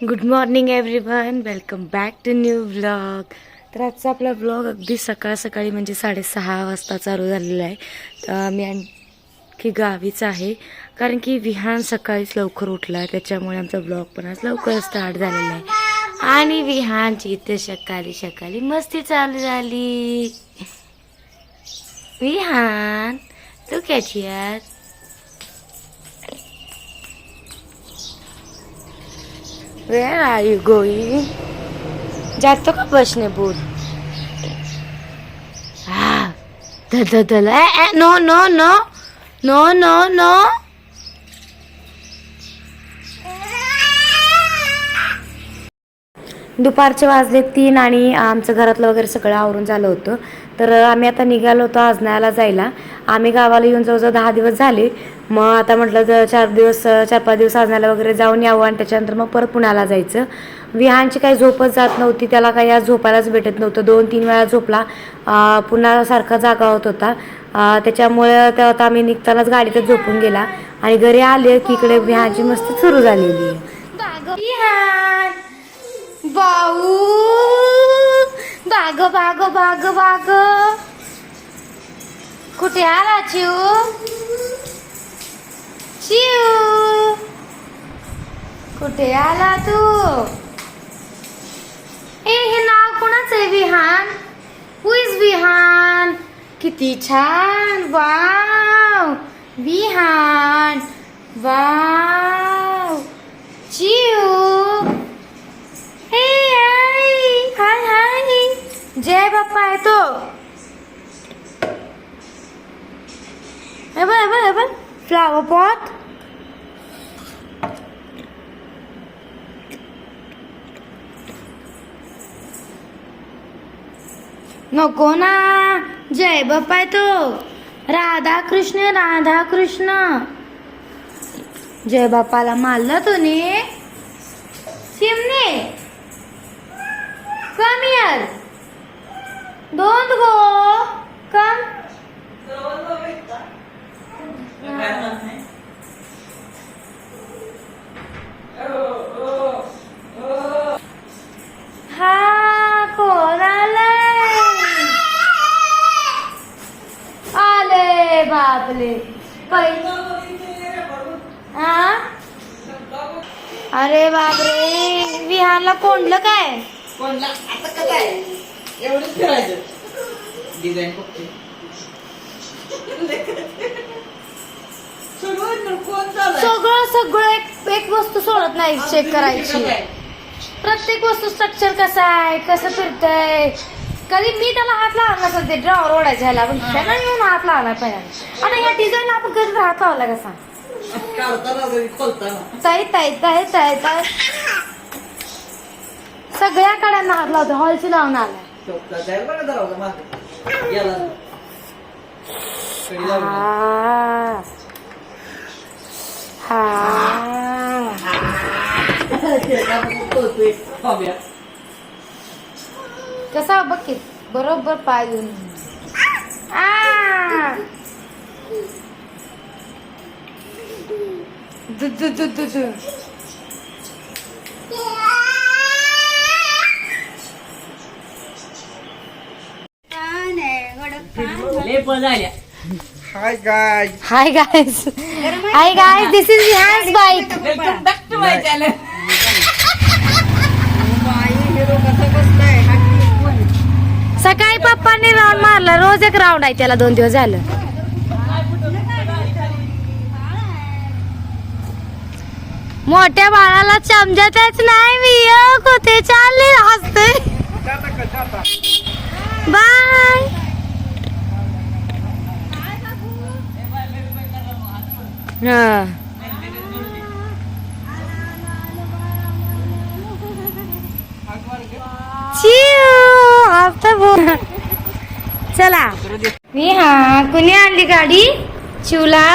Good morning everyone welcome back to new vlog तर आजचा आपला व्लॉग अगदी सकाळ सकाळी म्हणजे साडेसहा वाजता चालू झालेला आहे. तर मी आणखी गावीच आहे. कारण की विहान सकाळीच लवकर उठला आहे. त्याच्यामुळे आमचा ब्लॉग पण आज लवकर स्टार्ट झालेला आहे. आणि विहानची इथे सकाळी सकाळी मस्ती चालू झाली. विहान तू कॅची आज Where are you going? जातो का बसने बोल हा ध ध ध ल ए, ए, no no no no no no दुपारचे वाजले तीन आणि आमचं घरातलं वगैरे सगळं आवरून झालं होतं. तर आम्ही आता निघालो होतो आजनाला जायला. आम्ही गावाला येऊन जवळजवळ दहा दिवस झाले. मग आता म्हटलं तर चार दिवस चार पाच दिवस आजण्याला वगैरे जाऊन यावं आणि त्याच्यानंतर मग परत पुण्याला जायचं. विहानची काही झोपच जात नव्हती त्याला काही आज झोपायलाच भेटत नव्हतं. दोन तीन वेळा झोपला. पुन्हा सारखा जागा होत होता. त्याच्यामुळे तेव्हा आता आम्ही निघतानाच गाडीतच झोपून गेला आणि घरी आले की इकडे विहानची मस्ती सुरू झालेली आहे. विहान बाग बाग बाग बाग. कुठे आला चिऊ? चिऊ! कुठे आला तू? ए हे नाव कोणाचं आहे विहान? हुईज बिहान विहान? किती छान! वाव! विहान! वाव! चिऊ हे आई हाय हाय जय बाप्पा आहे तो हे बघ हे बघ हे बघ फ्लावर नको ना जय बाप्पा तो राधा कृष्ण राधा कृष्ण जय बाप्पाला मारलं तुने चिमणे कम हिअर डोंट गो बापले हा अरे बापरे. विहानला कोंडलं काय? आता एवढंच फिरायचं. डिझाईन चालू सगळं सगळं एक एक वस्तू सोडत नाही चेक करायची. प्रत्येक वस्तू स्ट्रक्चर कसं आहे? कसं फिरतंय? कधी मी त्याला हात लावला नसेल ते ड्रॉवर ओढायच्या ह्याला पण त्याला येऊन हात लावला पहिल्यांदा. आता या डिझाईन आपण कधी हात लावला कसा काढताना घरी खोलताना. ताई ताई ताई ताई ताई. सगळ्या कड्यांना हात लावतो हॉलची लावून लावली. हा. हा. कसा बघ की बरोबर पाय घेऊन आ! दु दु दु दु दु. लय पण झाल्या. Hi guys. Hi guys hi guys this is Hans bike Welcome back to my round मारला रोज एक राऊंड आहे त्याला दोन दिवस झालं. मोठ्या बाळाला समजतच नाही मी कुठे चालले हसते. बाय. हा. चिव आता बोल. चला. मी हा कुणी आणली गाडी? चिवला?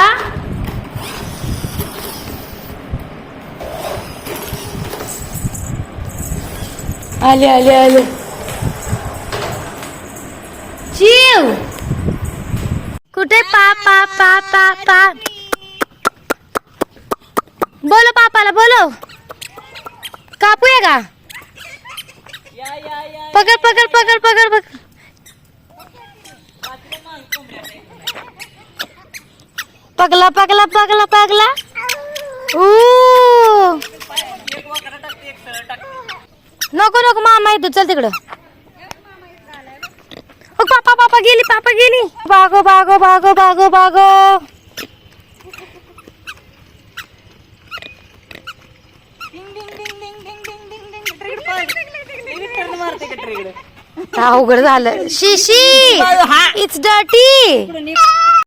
आले आले आले. चिव! कुठे पा पा पा पा पा? बोलो पापाला बोलो. का का? पकड पकड पकड पकड पकड. पगला पगला पगला पगला. ऊ. नको नको मामा येतो चल तिकडं. ओ, पापा पापा गेली पापा गेली. बागो बागो बागो बागो बागो. अवघड झालं. शिशी इट्स डटी